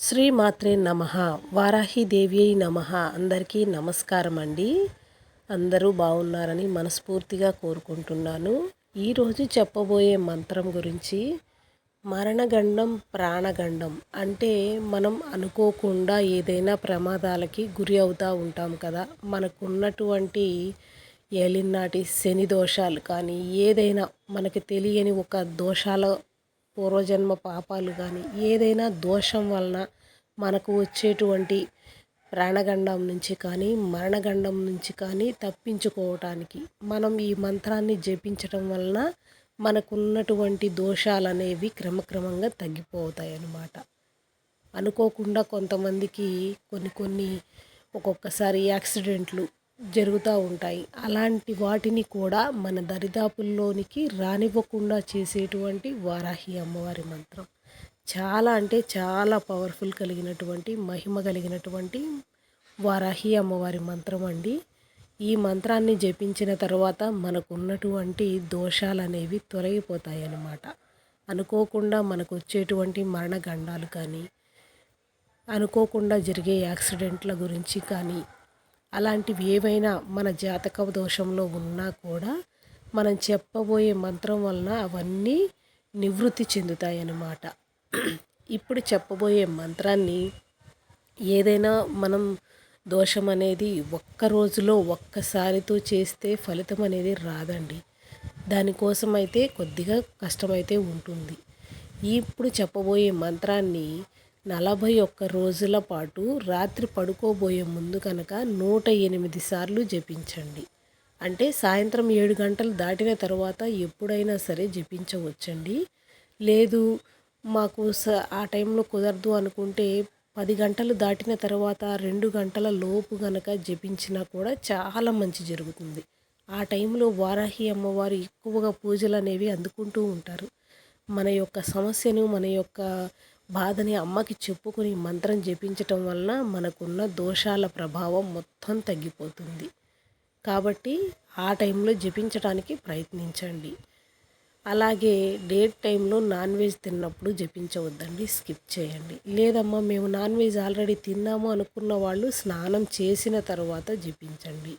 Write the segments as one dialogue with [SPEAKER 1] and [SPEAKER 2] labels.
[SPEAKER 1] శ్రీ మాత్రే నమ వారాహిదేవి నమ. అందరికీ నమస్కారం అండి అందరూ బాగున్నారని మనస్ఫూర్తిగా కోరుకుంటున్నాను. ఈరోజు చెప్పబోయే మంత్రం గురించి మరణగండం ప్రాణగండం అంటే మనం అనుకోకుండా ఏదైనా ప్రమాదాలకి గురి అవుతూ ఉంటాం కదా. మనకున్నటువంటి ఏలినాటి శని దోషాలు కానీ ఏదైనా మనకి తెలియని ఒక దోషాల పూర్వజన్మ పాపాలు కానీ ఏదైనా దోషం వలన మనకు వచ్చేటువంటి ప్రాణగండం నుంచి కానీ మరణగండం నుంచి కానీ తప్పించుకోవటానికి మనం ఈ మంత్రాన్ని జపించటం వలన మనకున్నటువంటి దోషాలు అనేవి క్రమక్రమంగా తగ్గిపోతాయి అన్నమాట అనుకోకుండా కొంతమందికి కొన్ని కొన్ని ఒక్కొక్కసారి యాక్సిడెంట్లు జరుగుతూ ఉంటాయి. అలాంటి వాటిని కూడా మన దరిదాపుల్లోనికి రానివ్వకుండా చేసేటువంటి వారాహి అమ్మవారి మంత్రం. చాలా అంటే చాలా పవర్ఫుల్ కలిగినటువంటి మహిమ కలిగినటువంటి వారాహి అమ్మవారి మంత్రం అండి. ఈ మంత్రాన్ని జపించిన తర్వాత మనకు ఉన్నటువంటి దోషాలు అనేవి తొలగిపోతాయి అన్నమాట అనుకోకుండా మనకు వచ్చేటువంటి మరణగండాలు కానీ అనుకోకుండా జరిగే యాక్సిడెంట్ల గురించి కానీ అలాంటివి ఏవైనా మన జాతక దోషంలో ఉన్నా కూడా మనం చెప్పబోయే మంత్రం వలన అవన్నీ నివృత్తి చెందుతాయి అన్నమాట ఇప్పుడు చెప్పబోయే మంత్రాన్ని ఏదైనా మనం దోషం అనేది ఒక్క రోజులో ఒక్కసారితో చేస్తే ఫలితం అనేది రాదండి. దానికోసం అయితే కొద్దిగా కష్టమైతే ఉంటుంది. ఇప్పుడు చెప్పబోయే మంత్రాన్ని నలభై ఒక్క రోజుల పాటు రాత్రి పడుకోబోయే ముందు కనుక నూట ఎనిమిది సార్లు జపించండి. అంటే సాయంత్రం ఏడు గంటలు దాటిన తర్వాత ఎప్పుడైనా సరే జపించవచ్చండి. లేదు మాకు స ఆ టైంలో కుదరదు అనుకుంటే పది గంటలు దాటిన తర్వాత రెండు గంటల లోపు గనక జపించినా కూడా చాలా మంచి జరుగుతుంది. ఆ టైంలో వారాహి అమ్మవారు ఎక్కువగా పూజలు అనేవి అందుకుంటూ ఉంటారు. మన యొక్క సమస్యను మన యొక్క బాధని అమ్మకి చెప్పుకుని మంత్రం జపించటం వలన మనకున్న దోషాల ప్రభావం మొత్తం తగ్గిపోతుంది. కాబట్టి ఆ టైంలో జపించడానికి ప్రయత్నించండి. అలాగే డేట్ టైంలో నాన్ వెజ్ తిన్నప్పుడు జపించవద్దండి స్కిప్ చేయండి. లేదమ్మా మేము నాన్ వెజ్ ఆల్రెడీ తిన్నాము అనుకున్న వాళ్ళు స్నానం చేసిన తర్వాత జపించండి.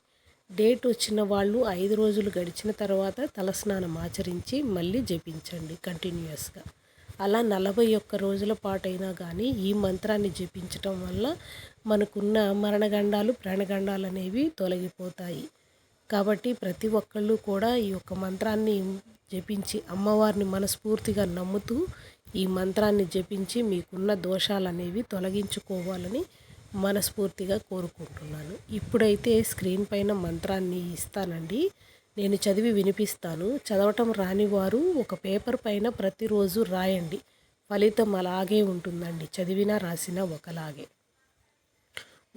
[SPEAKER 1] డేట్ వచ్చిన వాళ్ళు ఐదు రోజులు గడిచిన తర్వాత తలస్నానం ఆచరించి మళ్ళీ జపించండి కంటిన్యూస్గా అలా నలభై ఒక్క రోజుల పాటైనా కానీ ఈ మంత్రాన్ని జపించటం వల్ల మనకున్న మరణగండాలు ప్రాణగండాలు అనేవి తొలగిపోతాయి. కాబట్టి ప్రతి ఒక్కళ్ళు కూడా ఈ యొక్క మంత్రాన్ని జపించి అమ్మవారిని మనస్ఫూర్తిగా నమ్ముతూ ఈ మంత్రాన్ని జపించి మీకున్న దోషాలు అనేవి తొలగించుకోవాలని మనస్ఫూర్తిగా కోరుకుంటున్నాను. ఇప్పుడైతే స్క్రీన్ పైన మంత్రాన్ని ఇస్తానండి. నేను చదివి వినిపిస్తాను. చదవటం రాని వారు ఒక పేపర్ పైన ప్రతిరోజు రాయండి. ఫలితం అలాగే ఉంటుందండి. చదివినా రాసినా ఒకలాగే.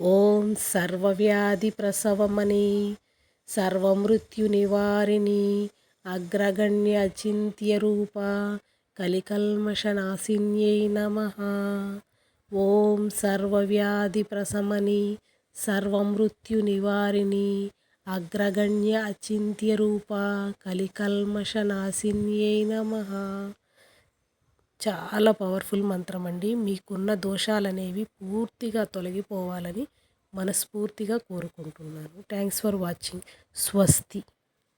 [SPEAKER 1] ఓం సర్వవ్యాధి ప్రసవమని సర్వమృత్యు నివారిణి అగ్రగణ్య చింత్య రూప కలికల్మషనాశిన్యై నమ. ఓం సర్వవ్యాధి ప్రసమని సర్వమృత్యు నివారిణి అగ్రగణ్య అచింత్య రూప కలికల్మషనాశిన్యై నమ. చాలా పవర్ఫుల్ మంత్రం అండి. మీకున్న దోషాలు అనేవి పూర్తిగా తొలగిపోవాలని మనస్ఫూర్తిగా కోరుకుంటున్నాను. థ్యాంక్స్ ఫర్ వాచింగ్ స్వస్తి.